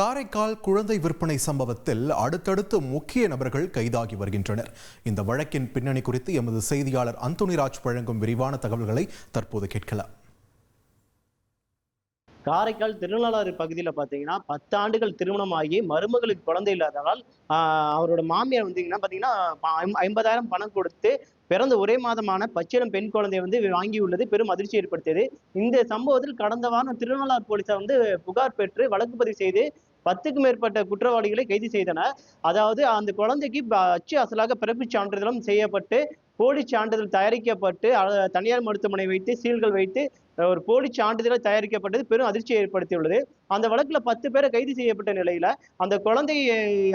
காரைக்கால் குழந்தை விற்பனை சம்பவத்தில் அடுத்தடுத்து முக்கிய நபர்கள் கைதாகி வருகின்றனர். இந்த வழக்கின் பின்னணி குறித்து எமது செய்தியாளர் அந்தோனிராஜ் வழங்கும் விரிவான தகவல்களை தற்போது கேட்கலாம். காரைக்கால் திருநள்ளாறு பகுதியில் பார்த்தீங்கன்னா பத்து ஆண்டுகள் திருமணமாகி மருமகளுக்கு குழந்தை இல்லாததால் ஆஹ் அவரோட மாமியார் வந்தீங்கன்னா பார்த்தீங்கன்னா ஐம்பதாயிரம் பணம் கொடுத்து பிறந்த ஒரே மாதமான பச்சிடம் பெண் குழந்தை வந்து வாங்கியுள்ளது. பெரும் அதிர்ச்சி ஏற்படுத்தியது. இந்த சம்பவத்தில் கடந்த வாரம் திருநள்ளாறு போலீசார் வந்து புகார் பெற்று வழக்கு பதிவு செய்து பத்துக்கும் மேற்பட்ட குற்றவாளிகளை கைது செய்தனர். அதாவது அந்த குழந்தைக்கு அச்சு அசலாக பிறப்புச் சான்றிதழும் செய்யப்பட்டு போலி சான்றிதழ் தயாரிக்கப்பட்டு தனியார் மருத்துவமனை வைத்து சீல்கள் வைத்து ஒரு போலி சான்றிதழ் தயாரிக்கப்பட்டது பெரும் அதிர்ச்சியை ஏற்படுத்தியுள்ளது. அந்த வழக்கில் பத்து பேரை கைது செய்யப்பட்ட நிலையில அந்த குழந்தை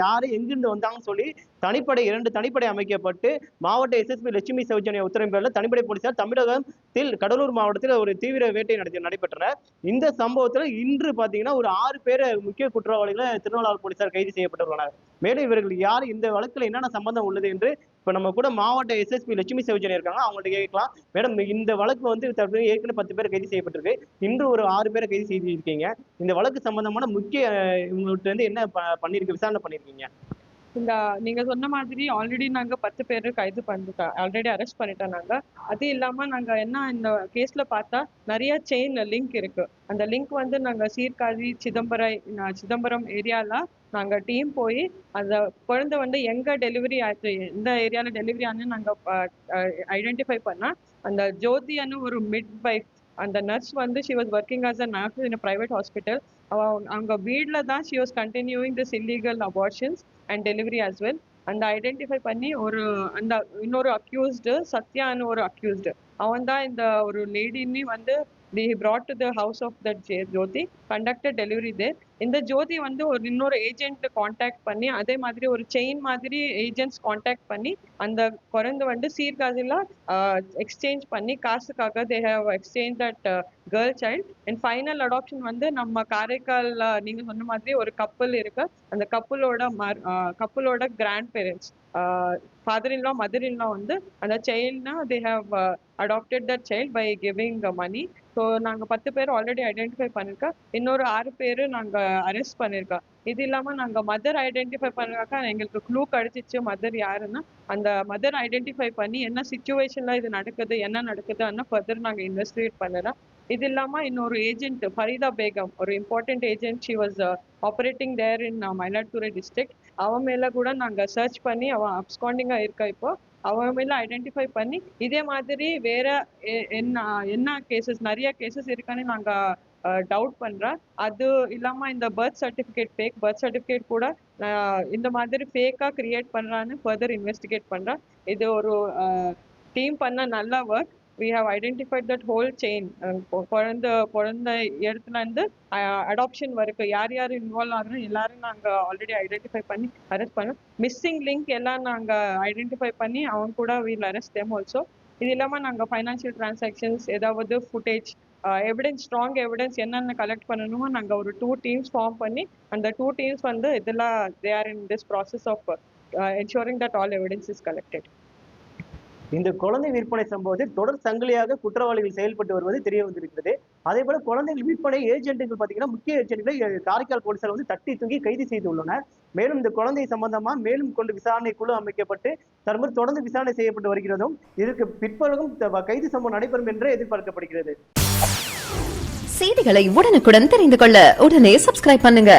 யாரு எங்கிருந்து வந்தாங்கன்னு சொல்லி தனிப்படை இரண்டு தனிப்படை அமைக்கப்பட்டு மாவட்ட எஸ்எஸ்பி லட்சுமி சௌஜன்ய உத்தரவின் பேரில் தனிப்படை போலீசார் தமிழகத்தில் கடலூர் மாவட்டத்தில் ஒரு தீவிர வேட்டை நடத்தி நடைபெற்றன இந்த சம்பவத்தில் இன்று பார்த்தீங்கன்னா ஒரு ஆறு பேரை முக்கிய குற்றவாளிகளை திருநள்ளாறு போலீசார் கைது செய்யப்பட்டுள்ளனர். மேலும் இவர்கள் யார் இந்த வழக்கில் என்னென்ன சம்பந்தம் உள்ளது என்று இப்போ நம்ம கூட மாவட்ட எஸ்எஸ்பி லட்சுமி சௌஜன்யா இருக்காங்க அவங்கள்ட்ட கேட்கலாம். மேடம் இந்த வழக்கு வந்து ஏற்கனவே பத்து பேர் கைது செய்யப்பட்டிருக்கு. இன்று ஒரு ஆறு பேரை கைது செய்திருக்கீங்க. இந்த வழக்கு சம்பந்தமான முக்கிய இவங்கள்ட்ட இருந்து என்ன பண்ணிருக்கு விசாரணை பண்ணிருக்கீங்க? இந்த நீங்க சொன்ன மாதிரி ஆல்ரெடி நாங்க பத்து பேர் கைது பண்ணிருக்கோம் ஆல்ரெடி அரெஸ்ட் பண்ணிட்டோம் நாங்க. அது இல்லாம நாங்க என்ன இந்த கேஸ்ல பார்த்தா நிறைய செயின் லிங்க் இருக்கு. அந்த லிங்க் வந்து நாங்க சீர்காழி சிதம்பரம் சிதம்பரம் ஏரியால நாங்க டீம் போய் அந்த குழந்தை வந்து எங்க டெலிவரி ஆச்சு எந்த ஏரியால டெலிவரி ஆனு நாங்க ஐடென்டிஃபை பண்ணா அந்த ஜோதியான்னு ஒரு மிட் வைஃப் அந்த நர்ஸ் வந்து she was working as a nurse in private hospital அவங்க வீட்டில் தான் she was continuing this illegal abortions and delivery as well. அந்த ஐடென்டிஃபை பண்ணி ஒரு அந்த இன்னொரு அக்யூஸ்டு சத்யான்னு ஒரு அக்யூஸ்டு அவன் தான் இந்த ஒரு லேடின்னு வந்து the brought to the house of that Jothi conducted delivery there இந்த ஜோதி வந்து ஒரு இன்னொரு ஏஜென்ட் காண்டாக்ட் பண்ணி அதே மாதிரி ஒரு செயின் மாதிரி ஏஜென்ட்ஸ் காண்டாக்ட் பண்ணி அந்த குறைந்து வந்து சீர்காழியில் எக்ஸ்சேஞ்ச் பண்ணி காசுக்காக they have exchange that girl child and final adoption வந்து நம்ம காரைக்காலில் நீங்க சொன்ன மாதிரி ஒரு கப்பல் இருக்கு. அந்த கப்பலோட மர் கப்பலோட grand parents father in law mother in law வந்து அந்த சைல்ட்னா they have adopted that child by giving money so நாங்கள் பத்து பேர் ஆல்ரெடி ஐடென்டிஃபை பண்ணியிருக்கோம் இன்னொரு ஆறு பேர் நாங்கள் அரெஸ்ட் பண்ணியிருக்கோம் இது இல்லாமல் நாங்கள் மதர் ஐடென்டிஃபை பண்ணுறாக்கா எங்களுக்கு க்ளூ கிடச்சிச்சு மதர் யாருன்னா அந்த மதர் ஐடென்டிஃபை பண்ணி என்ன சுச்சுவேஷனில் இது நடக்குது என்ன நடக்குதுன்னு ஃபர்தர் நாங்கள் இன்வெஸ்டிகேட் பண்ணலாம் இது இல்லாமல் இன்னொரு ஏஜென்ட் ஃபரிதா பேகம் ஒரு important agent she was operating there in Mayiladuthurai district அவன் மேலே கூட நாங்கள் சர்ச் பண்ணி அவன் அப்ஸ்காண்டிங்காக இருக்கா இப்போ. அவங்க எல்லாம் ஐடென்டிஃபை பண்ணி இதே மாதிரி வேற என்ன என்ன கேசஸ் நிறைய கேசஸ் இருக்கான்னு நாங்கள் டவுட் பண்ணுறேன் அது இல்லாமல் இந்த birth certificate fake birth certificate கூட இந்த மாதிரி ஃபேக்காக கிரியேட் பண்ணுறான்னு ஃபர்தர் இன்வெஸ்டிகேட் பண்ணுறேன் இது ஒரு டீம் பண்ண நல்ல work we have identified that whole chain. Uh, குழந்த பிறந்த குழந்தை இடத்துல இருந்து அடாப்ஷன் வரைக்கும் யார் யார் இன்வால்வ் ஆகுறோம் எல்லாரும் நாங்க ஆல்ரெடி ஐடென்டிஃபை பண்ணி அரெஸ்ட் பண்ணோம். மிஸ்ஸிங் லிங்க் எல்லாம் நாங்க ஐடென்டிஃபை பண்ணி அவங்க கூட வீல் அரெஸ்ட் தேம் ஆல்சோ இது இல்லாம நாங்க ஃபைனான்சியல் டிரான்சாக்ஷன்ஸ் ஏதாவது ஃபுட்டேஜ் எவிடன்ஸ் ஸ்ட்ராங் எவிடன்ஸ் என்னென்ன கலெக்ட் பண்ணணுமோ நாங்க ஒரு டூ டீம்ஸ் ஃபார்ம் பண்ணி அந்த டூ டீம்ஸ் வந்து இதெல்லாம் they are in this process of ensuring that all evidence is collected இந்த குழந்தை விற்பனை சம்பவத்தில் தொடர் சங்கிலியாக குற்றவாளிகள் செயல்பட்டு வருவது தெரிய வந்திருக்கிறது. அதே போல குழந்தைகள் விற்பனை ஏஜென்ட்டுகள் பார்த்தீங்கன்னா முக்கிய ஏஜென்ட்களை காரைக்கால் போலீசார் வந்து தட்டி தூங்கி கைது செய்துள்ளனர். மேலும் இந்த குழந்தை சம்பந்தமா மேலும் கொண்டு விசாரணை குழு அமைக்கப்பட்டு தற்போது தொடர்ந்து விசாரணை செய்யப்பட்டு வருகிறதும் இதற்கு பிற்பகலும் கைது சம்பவம் நடைபெறும் என்று எதிர்பார்க்கப்படுகிறது. செய்திகளை உடனுக்குடன் தெரிந்து கொள்ள உடனே சப்ஸ்கிரைப் பண்ணுங்க.